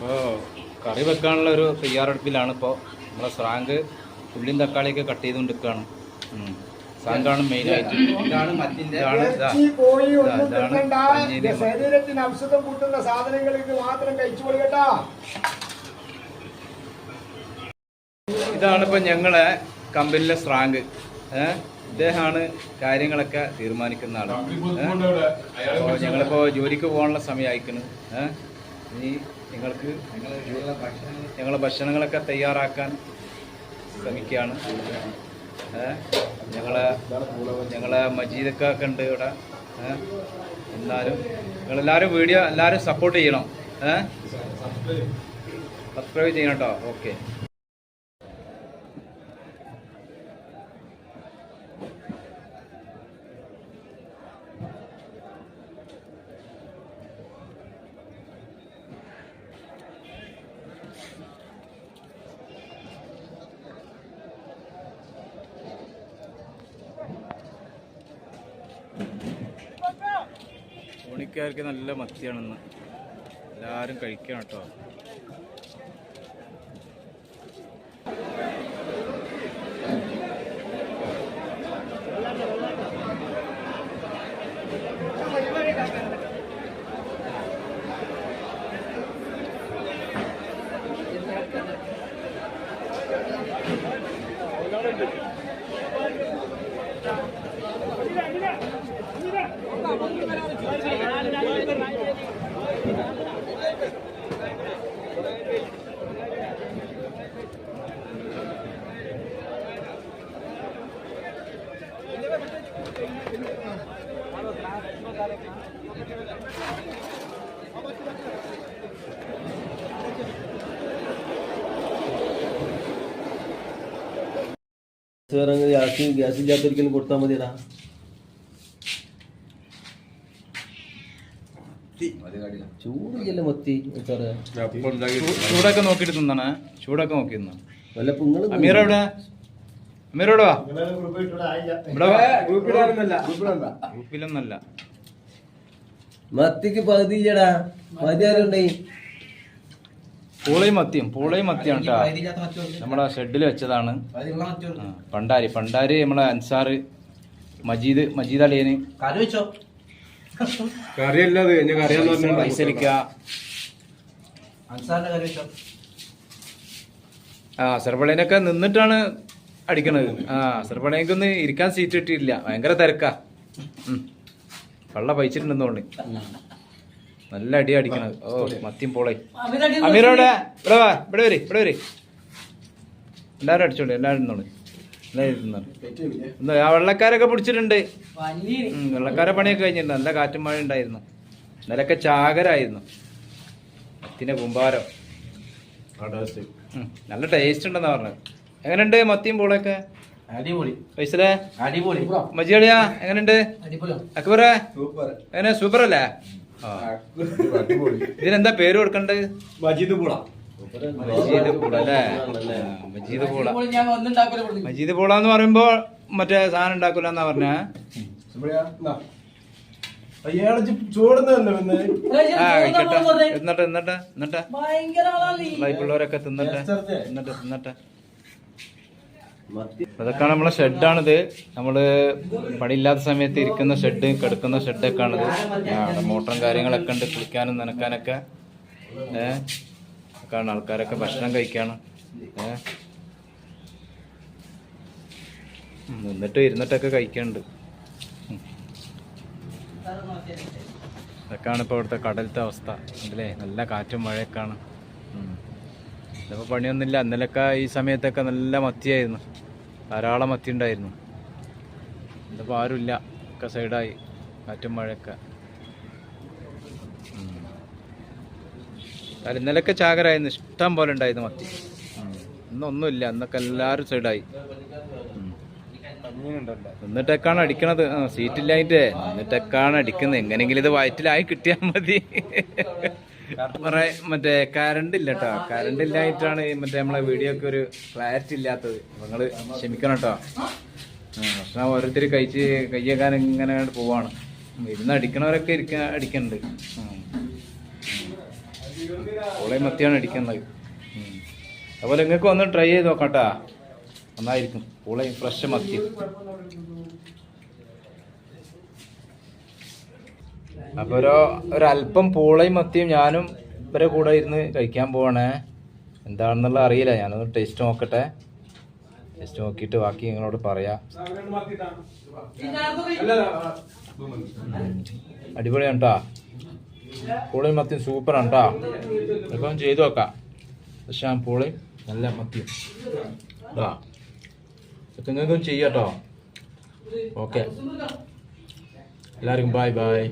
അപ്പോൾ കറി വെക്കാനുള്ള ഒരു തയ്യാറെടുപ്പിലാണ് ഇപ്പോൾ നമ്മളെ സ്രാങ്ക് ഉള്ളിയും തക്കാളിയൊക്കെ കട്ട് ചെയ്തുകൊണ്ടിരിക്കുകയാണ് സ്രാങ്കാണ് മെയിനായിട്ട് ഇതാണ് ഇതാണ് ശരീരത്തിന് ഔഷധം കൂട്ടുന്ന സാധനങ്ങൾ ഇത് മാത്രം കഴിച്ചു കൊടുക്കട്ടാ. ഇതാണ് ഇപ്പം ഞങ്ങളെ കമ്പനിയിലെ സ്രാങ്ക് ഏഹ് ഇദ്ദേഹമാണ് കാര്യങ്ങളൊക്കെ തീരുമാനിക്കുന്ന ആളാണ് അപ്പോൾ ഞങ്ങളിപ്പോൾ ജോലിക്ക് പോകാനുള്ള സമയം അയക്കുന്നു ഏഹ് ഇനി നിങ്ങൾക്ക് ഞങ്ങളെ ഭക്ഷണങ്ങളൊക്കെ തയ്യാറാക്കാൻ ശ്രമിക്കുകയാണ്. ഞങ്ങളെ ഞങ്ങളെ മജീദൊക്കെ ഉണ്ട് ഇവിടെ. എന്നാലും നിങ്ങളെല്ലാവരും വീഡിയോ എല്ലാവരും സപ്പോർട്ട് ചെയ്യണം. സബ്സ്ക്രൈബ് ചെയ്യണം കേട്ടോ. ഓക്കെ ധോണിക്കാർക്ക് നല്ല മത്തിയാണെന്ന്. എല്ലാവരും കഴിക്കണം കേട്ടോ. रंग यासी गॅसी जातील केली गोठतामध्ये राहा ചൂടില്ല മത്തി ചൂടൊക്കെ നോക്കിയിട്ട് തിന്നാണ് ചൂടൊക്കെ നോക്കി തിന്നാ വല്ല നിങ്ങൾ അമീർ എവിടെ? അമീർ എവിടെ ഗ്രൂപ്പിലൊന്നല്ല മത്തിക്ക് പകുതി ചേടാ പകുതി ആരുണ്ടായി പൂളയും മത്തിയും. പൂളയും മത്തിയാണ് കേട്ടോ. നമ്മളെ ഷെഡിൽ വെച്ചതാണ്. പണ്ടാരി. പണ്ടാരി നമ്മളെ അൻസാറ് മജീദ് മജീദ് അളിയന്. കറി വെച്ചോ കറിയല്ലത് ഞാൻ കറിയാന്ന് പറഞ്ഞാൽ പൈസലിക്ക അൻസാറിന്റെ കറി വെച്ചോ? ആ സർപ്പളേനൊക്കെ നിന്നിട്ടാണ് അടിക്കണത്. ആ സർപ്പളേക്കൊന്ന് ഇരിക്കാൻ സീറ്റ് കിട്ടിയില്ല ഭയങ്കര തിരക്കാ. ഉം. കള്ള പൈച്ചിട്ടുണ്ടെന്നോണ്ട് നല്ല അടി അടിക്കണത്. ഓ മത്തിയും പോളെ. അമീർ എവിടെ ഇവിടെ വാ ഇവിടെ വരെ ഇവിടെ വരെ. എല്ലാവരും അടിച്ചോണ്ട് എല്ലാവരും ഇരുന്നോളൂ വെള്ളക്കാരൊക്കെ പിടിച്ചിട്ടുണ്ട്. വെള്ളക്കാരെ പണിയൊക്കെ കഴിഞ്ഞിട്ടുണ്ട് നല്ല കാറ്റും മഴ ഉണ്ടായിരുന്നു. ഇന്നലൊക്കെ ചാകരായിരുന്നു. മത്തിന്റെ കുമ്പാരം. നല്ല ടേസ്റ്റ് ഉണ്ടെന്നാ പറഞ്ഞത്. എങ്ങനെയുണ്ട് മത്തിയും പോളൊക്കെ അടിപൊളി. പൈസലേ അടിപൊളി. മജിയളിയാ എങ്ങനെയുണ്ട്? അടിപൊളി അക്ബറേ? എങ്ങനെ? സൂപ്പർ അല്ലേ ഇതിനെന്താ പേര് കൊടുക്കണ്ടത് മജീദ് പൂള. മജീദ് പൂള അല്ലേ? മജീദ് പൂള. മജീദ് പൂള. എന്ന് പറയുമ്പോ മറ്റേ സാധനം ഉണ്ടാക്കൂല എന്നാ പറഞ്ഞേ. എന്നിട്ട് എന്നിട്ട് എന്നിട്ട് ഭയങ്കര തിന്നിട്ട്. എന്നിട്ട് തിന്നിട്ട് അതൊക്കെയാണ് നമ്മളെ ഷെഡാണിത്. നമ്മൾ പണിയില്ലാത്ത സമയത്ത് ഇരിക്കുന്ന ഷെഡ് കിടക്കുന്ന ഷെഡൊക്കെ ആണിത് മോട്ടറും കാര്യങ്ങളൊക്കെ ഉണ്ട് കുളിക്കാനും നനക്കാനൊക്കെ. ഏഹ് ഒക്കെയാണ് ആൾക്കാരൊക്കെ ഭക്ഷണം കഴിക്കാണ്. ഏഹ് നിന്നിട്ട് ഇരുന്നിട്ടൊക്കെ കഴിക്കണ്ട്. ഇതൊക്കെയാണ് ഇപ്പോൾ ഇവിടുത്തെ കടലത്തെ അവസ്ഥ. അല്ലേ നല്ല കാറ്റും മഴയൊക്കെയാണ്. ഇതിപ്പോൾ പണിയൊന്നുമില്ല. ഇന്നലൊക്കെ ഈ സമയത്തൊക്കെ നല്ല മത്തിയായിരുന്നു. ധാരാളം മത്തി ഉണ്ടായിരുന്നു. ഇതിപ്പോൾ ആരുമില്ല. ഒക്കെ സൈഡായി. കാറ്റും മഴയൊക്കെ. ഇന്നലൊക്കെ ചാകരായിരുന്നു. ഇഷ്ടം പോലെ ഉണ്ടായിരുന്നു മത്തി. ഇന്നൊന്നുമില്ല. അന്നൊക്കെ എല്ലാവരും സൈഡായി. എന്നിട്ടൊക്കെയാണ് അടിക്കണത്. സീറ്റില്ലായിട്ടേ എന്നിട്ടൊക്കെയാണ് അടിക്കുന്നത്. എങ്ങനെങ്കിലും ഇത് വയറ്റിലായി കിട്ടിയാൽ മതി. കുറെ മറ്റേ കറണ്ട് ഇല്ല കേട്ടോ കറണ്ട് ഇല്ലായിട്ടാണ് മറ്റേ നമ്മളെ വീഡിയോ ഒക്കെ ഒരു ക്ലാരിറ്റി ഇല്ലാത്തത്. നിങ്ങൾ ക്ഷമിക്കണം കേട്ടോ ഭക്ഷണം ഓരോരുത്തർ കഴിച്ച് കയ്യേക്കാൻ ഇങ്ങനെ പോവാണ്. ഇരുന്ന് അടിക്കണവരൊക്കെ ഇരിക്കാൻ അടിക്കണ്ട് പൂളയും മത്തിയാണ് അടിക്കുന്നത്. അതുപോലെ നിങ്ങൾക്ക് ഒന്ന് ട്രൈ ചെയ്ത് നോക്കട്ടാ. നന്നായിരിക്കും. പൂളയും ഫ്രഷ് മത്തി. അപ്പൊ ഒരു ഒരല്പം പൂളയും മത്തിയും ഞാനും ഇവരെ കൂടെ ഇരുന്ന് കഴിക്കാൻ പോവാണേ. എന്താണെന്നുള്ള അറിയില്ല. ഞാനൊന്ന് ടേസ്റ്റ് നോക്കട്ടെ. ടേസ്റ്റ് നോക്കിയിട്ട് ബാക്കി നിങ്ങളോട് പറയാം. അടിപൊളിയാണ് കേട്ടോ പൂളയും മത്തിയും സൂപ്പറാണ് കേട്ടോ ഇപ്പം ചെയ്തു നോക്കാം. പക്ഷെ പൂളയും നല്ല മത്തിയും. കേട്ടോ ഇതൊക്കെ നിങ്ങൾക്കും ചെയ്യാം ഓക്കെ. എല്ലാവർക്കും ബായ് ബൈ